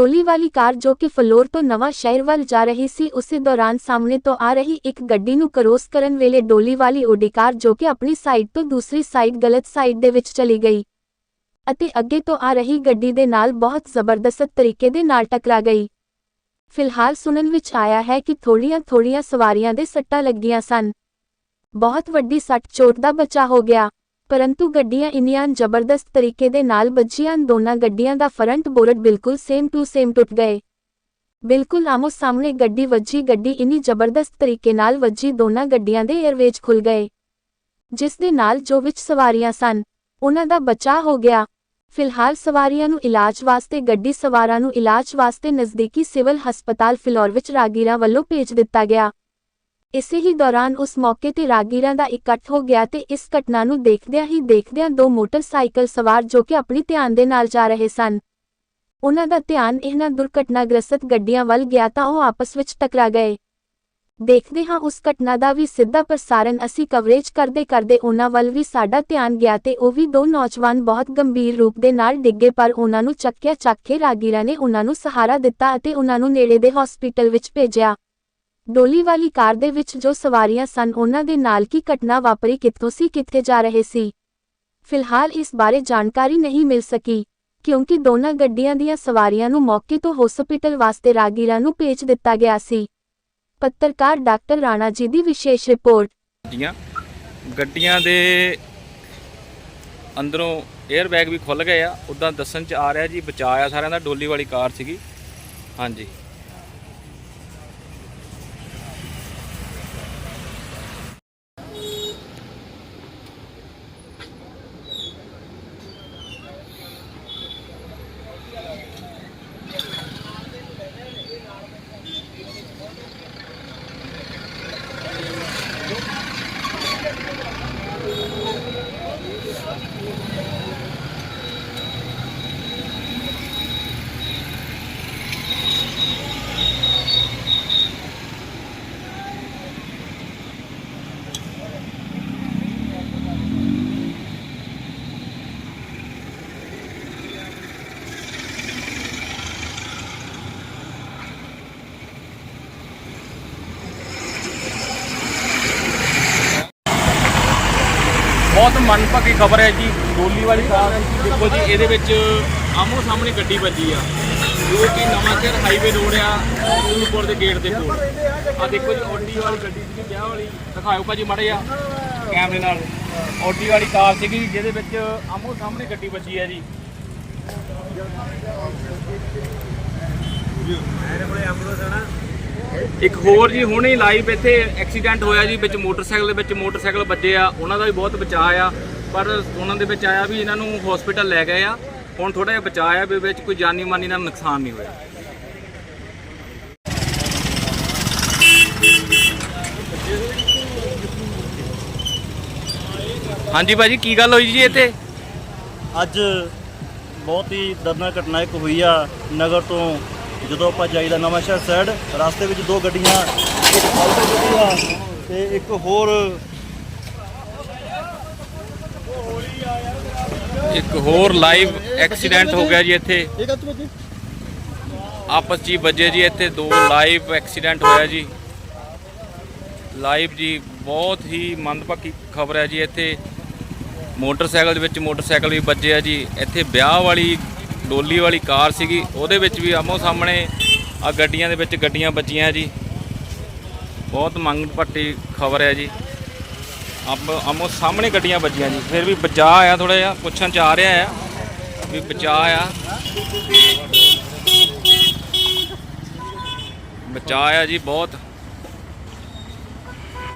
ਡੋਲੀ ਵਾਲੀ ਕਾਰ ਜੋ ਕਿ ਫਲੋਰ ਤੋਂ ਨਵਾਂ ਸ਼ਹਿਰ ਵੱਲ ਜਾ ਰਹੀ ਸੀ, ਉਸੇ ਦੌਰਾਨ ਸਾਹਮਣੇ ਤੋਂ ਆ ਰਹੀ ਇੱਕ ਗੱਡੀ ਨੂੰ ਕਰੋਸ ਕਰਨ ਵੇਲੇ ਡੋਲੀ ਵਾਲੀ ਓਡੀ ਕਾਰ ਜੋ ਕਿ ਆਪਣੀ ਸਾਈਡ ਤੋਂ ਦੂਸਰੀ ਸਾਈਡ, ਗਲਤ ਸਾਈਡ ਦੇ ਵਿੱਚ ਚਲੀ ਗਈ ਅਤੇ ਅੱਗੇ ਤੋਂ ਆ ਰਹੀ ਗੱਡੀ ਦੇ ਨਾਲ ਬਹੁਤ ਜ਼ਬਰਦਸਤ ਤਰੀਕੇ ਦੇ ਨਾਲ ਟਕਰਾ ਗਈ। ਫਿਲਹਾਲ ਸੁਣਨ ਵਿੱਚ ਆਇਆ ਹੈ ਕਿ ਥੋੜੀਆਂ-ਥੋੜੀਆਂ ਸਵਾਰੀਆਂ ਦੇ ਸੱਟਾਂ ਲੱਗੀਆਂ ਸਨ। ਬਹੁਤ ਵੱਡੀ ਸੱਟ ਚੋਟ ਦਾ ਬਚਾ ਹੋ ਗਿਆ। ਪਰੰਤੂ ਗੱਡੀਆਂ ਇੰਨੀਆਂ ਜ਼ਬਰਦਸਤ ਤਰੀਕੇ ਦੇ ਨਾਲ ਵੱਜੀਆਂ, ਦੋਨਾਂ ਗੱਡੀਆਂ ਦਾ ਫਰੰਟ ਬੋਰਡ ਬਿਲਕੁਲ ਸੇਮ ਟੂ ਸੇਮ ਟੁੱਟ ਗਏ। ਬਿਲਕੁਲ ਆਮੋ ਸਾਹਮਣੇ ਗੱਡੀ ਵੱਜੀ, ਗੱਡੀ ਇੰਨੀ ਜ਼ਬਰਦਸਤ ਤਰੀਕੇ ਨਾਲ ਵੱਜੀ, ਦੋਨਾਂ ਗੱਡੀਆਂ ਦੇ 에ਅਰਵੇਜ ਖੁੱਲ ਗਏ। ਜਿਸ ਦੇ ਨਾਲ ਜੋ ਵਿੱਚ ਸਵਾਰੀਆਂ ਸਨ, ਉਹਨਾਂ ਦਾ ਬਚਾਅ ਹੋ ਗਿਆ। ਫਿਲਹਾਲ ਸਵਾਰੀਆਂ ਨੂੰ ਇਲਾਜ ਵਾਸਤੇ, ਗੱਡੀ ਸਵਾਰਾਂ ਨੂੰ ਇਲਾਜ ਵਾਸਤੇ ਨਜ਼ਦੀਕੀ ਸਿਵਲ ਹਸਪਤਾਲ ਫਿਲੌਰ ਵਿੱਚ ਰਾਗੀਰਾ ਵੱਲੋਂ ਭੇਜ ਦਿੱਤਾ ਗਿਆ। ਇਸੇ ਹੀ ਦੌਰਾਨ ਉਸ ਮੌਕੇ ਤੇ ਰਾਗੀਰਾਂ ਦਾ ਇਕੱਠ ਹੋ ਗਿਆ ਤੇ ਇਸ ਘਟਨਾ ਨੂੰ ਦੇਖਦਿਆਂ ਹੀ ਦੇਖਦਿਆਂ ਦੋ ਮੋਟਰਸਾਈਕਲ ਸਵਾਰ ਜੋ ਕਿ ਆਪਣੀ ਧਿਆਨ ਦੇ ਨਾਲ ਜਾ ਰਹੇ ਸਨ। ਉਹਨਾਂ ਦਾ ਧਿਆਨ ਇਹਨਾਂ ਦੁਰਘਟਨਾਗ੍ਰਸਤ ਗੱਡੀਆਂ ਵੱਲ ਗਿਆ ਤਾਂ ਉਹ ਆਪਸ ਵਿੱਚ ਟਕਰਾ ਗਏ। ਦੇਖਦੇ ਹਾਂ ਉਸ ਘਟਨਾ ਦਾ ਵੀ ਸਿੱਧਾ ਪ੍ਰਸਾਰਣ ਅਸੀਂ ਕਵਰੇਜ ਕਰਦੇ ਕਰਦੇ ਉਹਨਾਂ ਵੱਲ ਵੀ ਸਾਡਾ ਧਿਆਨ ਗਿਆ ਤੇ ਉਹ ਵੀ ਦੋ ਨੌਜਵਾਨ ਬਹੁਤ ਗੰਭੀਰ ਰੂਪ ਦੇ ਨਾਲ ਡਿੱਗੇ ਪਰ ਉਹਨਾਂ ਨੂੰ ਚੱਕਿਆ ਚੱਕ ਕੇ ਰਾਗੀਰਾਂ ਨੇ ਉਹਨਾਂ ਨੂੰ ਸਹਾਰਾ ਦਿੱਤਾ ਅਤੇ ਉਹਨਾਂ ਨੂੰ ਨੇੜੇ ਦੇ ਹਸਪੀਟਲ ਵਿੱਚ ਭੇਜਿਆ। ਡੋਲੀ ਵਾਲੀ ਕਾਰ ਦੇ ਵਿੱਚ ਜੋ ਸਵਾਰੀਆਂ ਸਨ, ਉਹਨਾਂ ਦੇ ਨਾਲ ਕੀ ਘਟਨਾ ਵਾਪਰੀ, ਕਿੱਥੋਂ ਸੀ, ਕਿੱਥੇ ਜਾ ਰਹੇ ਸੀ? ਫਿਲਹਾਲ ਇਸ ਬਾਰੇ ਜਾਣਕਾਰੀ ਨਹੀਂ ਮਿਲ ਸਕੀ, ਕਿਉਂਕਿ ਦੋਨਾਂ ਗੱਡੀਆਂ ਦੀਆਂ ਸਵਾਰੀਆਂ ਨੂੰ ਮੌਕੇ ਤੋਂ ਹਸਪੀਟਲ ਵਾਸਤੇ ਰਾਗੀਰਾਂ ਨੂੰ ਭੇਜ ਦਿੱਤਾ ਗਿਆ ਸੀ। ਪੱਤਰਕਾਰ ਡਾਕਟਰ ਰਾਣਾ ਜੀ ਦੀ ਵਿਸ਼ੇਸ਼ ਰਿਪੋਰਟ। ਗੱਡੀਆਂ ਗੱਡੀਆਂ ਦੇ ਅੰਦਰੋਂ 에ਅਰ ਬੈਗ ਵੀ ਖੁੱਲ ਗਏ ਆ ਉਦਾਂ ਦੱਸਣ ਚ ਆ ਰਿਹਾ ਜੀ ਬਚਾਇਆ ਸਾਰਿਆਂ ਦਾ, ਡੋਲੀ ਵਾਲੀ ਕਾਰ ਸੀਗੀ। ਹਾਂਜੀ। ਬਹੁਤ ਮਨਪਾਕੀ ਖਬਰ ਹੈ ਜੀ। ਡੋਲੀ ਵਾਲੀ ਕਾਰ ਦੇਖੋ ਜੀ, ਇਹਦੇ ਵਿੱਚ ਆਮੋ ਸਾਹਮਣੇ ਗੱਡੀ ਵੱਜੀ ਆ। ਜੋ ਕਿ ਨਵਾਂਸ਼ਹਿਰ ਹਾਈਵੇ ਰੋਡ ਆ ਸੂਲਪੁਰ ਦੇ ਗੇਟ ਦੇ ਕੋਲ। ਆ ਦੇਖੋ ਜੀ, ਆਡੀ ਵਾਲੀ ਗੱਡੀ ਸੀਗੀ, ਵਿਆਹ ਵਾਲੀ। ਦਿਖਾਓ ਭਾਜੀ ਮਾੜੇ ਆ ਕੈਮਰੇ ਨਾਲ। ਆਡੀ ਵਾਲੀ ਕਾਰ ਸੀਗੀ ਜਿਹਦੇ ਵਿੱਚ ਆਮੋ ਸਾਹਮਣੇ ਗੱਡੀ ਵੱਜੀ ਆ ਜੀ। ਇੱਕ ਹੋਰ ਜੀ ਹੁਣੇ ਲਾਈਵ ਇੱਥੇ ਐਕਸੀਡੈਂਟ ਹੋਇਆ ਜੀ ਵਿੱਚ ਮੋਟਰਸਾਈਕਲ ਦੇ ਵਿੱਚ, ਮੋਟਰਸਾਈਕਲ ਵੱਜੇ ਆ, ਉਹਨਾਂ ਦਾ ਵੀ ਬਹੁਤ ਬਚਾਅ ਆ, ਪਰ ਉਹਨਾਂ ਦੇ ਵਿੱਚ ਆਇਆ ਵੀ ਇਹਨਾਂ ਨੂੰ ਹਸਪੀਟਲ ਲੈ ਗਏ ਆ, ਹੁਣ ਥੋੜਾ ਜਿਹਾ ਬਚਾਅ ਆ ਵੀ ਵਿੱਚ ਕੋਈ ਜਾਨੀ ਮਾਨੀ ਦਾ ਨੁਕਸਾਨ ਨਹੀਂ ਹੋਇਆ। ਹਾਂਜੀ ਭਾਜੀ, ਕੀ ਗੱਲ ਹੋਈ ਜੀ ਇੱਥੇ? ਅੱਜ ਬਹੁਤ ਹੀ ਦਰਦਨਾਕ ਘਟਨਾ ਇੱਕ ਹੋਈ ਆ, ਨਗਰ ਤੋਂ ਜਦੋਂ ਆਪਾਂ ਜਾਈਦਾ ਨਵਾਂ ਸ਼ਹਿਰ ਸਾਈਡ ਰਸਤੇ ਵਿੱਚ ਦੋ ਗੱਡੀਆਂ ਇੱਕ ਆਲਟੋ ਗੱਡੀ ਆ ਤੇ ਇੱਕ ਹੋਰ ਇੱਕ ਹੋਰ ਲਾਈਵ ਐਕਸੀਡੈਂਟ ਹੋ ਗਿਆ ਜੀ ਇੱਥੇ। ਆਪਸ 'ਚ ਹੀ ਵੱਜੇ ਜੀ ਇੱਥੇ ਦੋ ਲਾਈਵ ਐਕਸੀਡੈਂਟ ਹੋਇਆ ਜੀ। ਲਾਈਵ ਜੀ ਬਹੁਤ ਹੀ ਮੰਦਭਾਗੀ ਖਬਰ ਹੈ ਜੀ ਇੱਥੇ। ਮੋਟਰਸਾਈਕਲ ਦੇ ਵਿੱਚ ਮੋਟਰਸਾਈਕਲ ਵੀ ਵੱਜੇ ਆ ਜੀ। ਇੱਥੇ ਵਿਆਹ ਵਾਲੀ ਡੋਲੀ ਵਾਲੀ ਕਾਰ ਸੀਗੀ, ਉਹਦੇ ਵਿੱਚ ਵੀ ਆਮੋ ਸਾਹਮਣੇ ਆ ਗੱਡੀਆਂ ਦੇ ਵਿੱਚ ਗੱਡੀਆਂ ਵੱਜੀਆਂ ਜੀ। ਬਹੁਤ ਮੰਗ ਭੱਟੀ ਖਬਰ ਹੈ ਜੀ। ਆਪ ਆਮੋ ਸਾਹਮਣੇ ਗੱਡੀਆਂ ਵੱਜੀਆਂ ਜੀ। ਫਿਰ ਵੀ ਬਚਾ ਆ ਥੋੜਾ ਜਿਹਾ, ਪੁੱਛਣ ਚ ਆ ਰਿਹਾ ਆ ਵੀ ਬਚਾ ਆ ਬਚਾ ਆ ਜੀ ਬਹੁਤ।